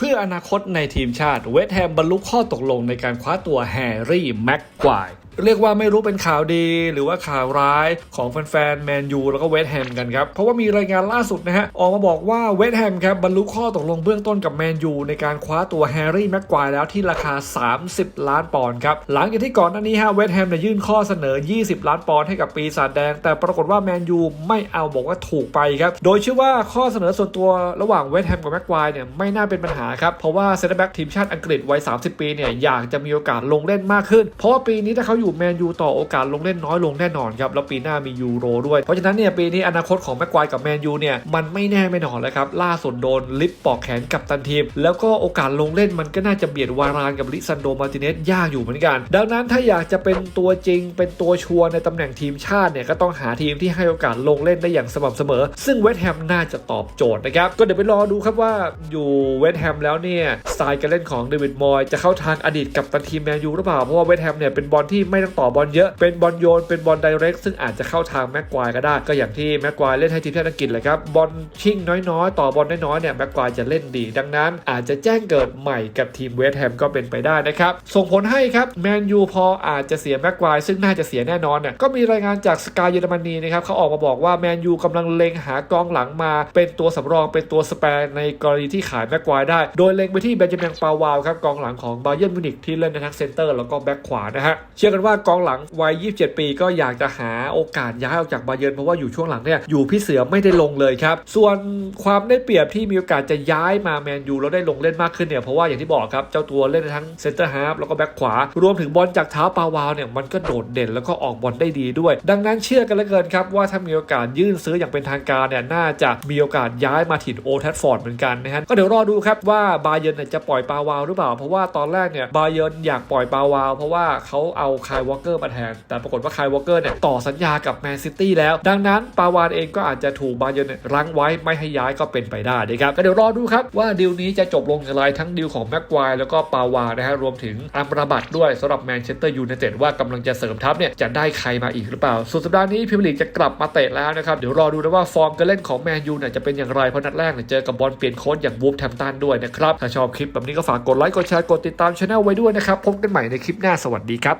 เพื่ออนาคตในทีมชาติ เวสต์แฮมบรรลุข้อตกลงในการคว้าตัวแฮร์รี่แม็กควาย เรียกว่าไม่รู้เป็นข่าวดี หรือว่าข่าวร้ายของแฟนๆแมนยูแล้วก็เวสต์แฮมกันครับ เพราะว่ามีรายงานล่าสุดนะฮะ ออกมาบอกว่าเวสต์แฮมครับบรรลุข้อตกลงเบื้องต้นกับแมนยูในการคว้าตัวแฮร์รี่แม็กควายแล้วที่ราคา 30 ล้านปอนด์ครับ หลังจากที่ก่อนหน้านี้ฮะเวสต์แฮมเนี่ยยื่นข้อเสนอ 20 ล้านปอนด์ให้กับปีศาจแดง แต่ปรากฏว่าแมนยูไม่เอาบอกว่าถูกไปครับโดยเชื่อว่าข้อเสนอส่วนตัวระหว่างเวสต์แฮมกับแม็กควายเนี่ยไม่น่าเป็นปัญหาครับเพราะว่าเซนเตอร์แบ็กทีมชาติอังกฤษวัย 30 ปีเนี่ยอยากจะมีโอกาสลงเล่นมากขึ้น เพราะว่าปีนี้ถ้าเขาอยู่แมนยูต่อโอกาสลงเล่นน้อยลงแน่นอนครับแล้วปีหน้ามียูโรด้วยเพราะฉะนั้นเนี่ยปีนี้อนาคตของแม็กควายกับแมนยูเนี่ยมันไม่แน่ไม่นอนแล้วครับล่าสุดโดนลิฟต์ปอกแขนกับตันทีม แล้วก็โอกาสลงเล่นมันก็น่าจะเบียดวารานกับลิซันโดมาติเนสยากอยู่เหมือนกัน ดังนั้นถ้าอยากจะเป็นตัวจริงเป็นตัวชัวร์ในตำแหน่งทีมชาติเนี่ยก็ต้องหาทีมที่ให้โอกาสลงเล่นได้อย่างสม่ำเสมอ ซึ่งเวสต์แฮมน่าจะตอบโจทย์นะครับก็เดี๋ยวไปรอดูครับว่าอยู่เวสต์แฮมแล้วเนี่ยสไตล์การเล่นของเดวิดมอยจะเข้าทางอดีตกับตันทีมแมนยูหรือเปล่าเพราะว่าเวสต์แฮมเนี่ยเป็นบอลที่ไม่ต้องต่อบอลเยอะเป็นบอลโยนเป็นบอลไดเรกซึ่งอาจจะเข้าทางแม็กควายก็ได้ ก็อย่างที่แม็กควายเล่นให้ทีมชาติอังกฤษเลยครับบอลชิ่งน้อยๆ ต่อบอลน้อยๆเนี่ยแม็กควายจะเล่นดี ดังนั้น อาจจะแจ้งเกิดใหม่กับทีมเวสต์แฮมก็เป็นไปได้นะครับส่งผลให้ครับแมนยูพออาจจะเสียแม็กควายซึ่งน่าจะเสียแน่นอนเนี่ยก็มีรายงานจากสกายเยอรมนีนะครับเขาออกมาบอกว่าแมนยูกำลังเล็งหากองหลังมา เป็นตัวสำรองเป็นตัวสแปร์ในกรณีที่ขายแม็กควายได้ โดยเล็งไปที่เบนจามินปาวาวครับกองหลังของบาเยิร์นมิวนิกที่เล่นในทั้งเซนเตอร์แล้วก็แบ็คขวานะฮะเชื่อกันว่ากองหลังวัย 27 ปี ก็อยากจะหาโอกาสย้ายออกจากบาเยิร์นเพราะว่าอยู่ช่วงหลังเนี่ยอยู่พี่เสือไม่ได้ลงเลยครับ ส่วนความได้เปรียบที่มีโอกาสจะย้ายมาแมนยูแล้วได้ลงเล่นมากขึ้นเนี่ยเพราะว่าอย่างที่บอกครับเจ้าตัวเล่นทั้งเซนเตอร์ฮาร์ฟแล้วก็แบ็คขวารวมถึงบอลจากเท้าปาวาวเนี่ยมันก็โดดเด่นแล้วก็ออกบอลได้ดีด้วย ดังนั้นเชื่อกันเหลือเกินครับว่าถ้ามีโอกาสยื่นซื้ออย่างเป็นทางการเนี่ยน่าจะมีโอกาสย้ายมาถิ่นโอทัฟฟอร์ดเหมือนกันนะฮะก็เดี๋ยวรอดูครับว่าบาเยิร์นจะปล่อยปาวาวหรือเปล่า เพราะว่าตอนแรกเนี่ยบาเยิร์นอยากปล่อยปาวาว เพราะว่าเขาเอาคายวอลเกอร์มาแทน แต่ปรากฏว่าคายวอลเกอร์เนี่ยต่อสัญญากับแมนซิตี้แล้ว ดังนั้นปาวานเองก็อาจจะถูกบาเยิร์เนี่ยรั้งไว้ไม่ให้ย้ายก็เป็นไปได้นะครับก็เดี๋ยวรอดูครับว่าดีลนี้จะจบลงอย่างไรทั้งดีลของแม็กควายแล้วก็ปาวานนะฮะรวมถึงอัมราบัตด้วยสำหรับแมนเชสเตอร์ยูไนเต็ดว่ากำลังจะเสริมทัพเนี่ยจะได้ใครมาอีกหรือเปล่าสุดสัปดาห์นี้พรีเมียร์ลีกจะกลับมาเตะแล้วนะครับเดี๋ยวรอดูนะว่าฟอร์มการเล่นของแมนยูเนี่ยจะเป็นอย่างไรเพราะนัดแรกเนี่ยเจอกับบอลเปลี่ยนโค้ชอย่างวูฟแทมตันด้วยนะครับถ้าชอบคลิปแบบนี้ก็ฝากกดไลค์กดแชร์กดติดตามช anel ไว้ด้วยนะครับพบกันใหม่ในคลิปหน้าสวัสดีครับ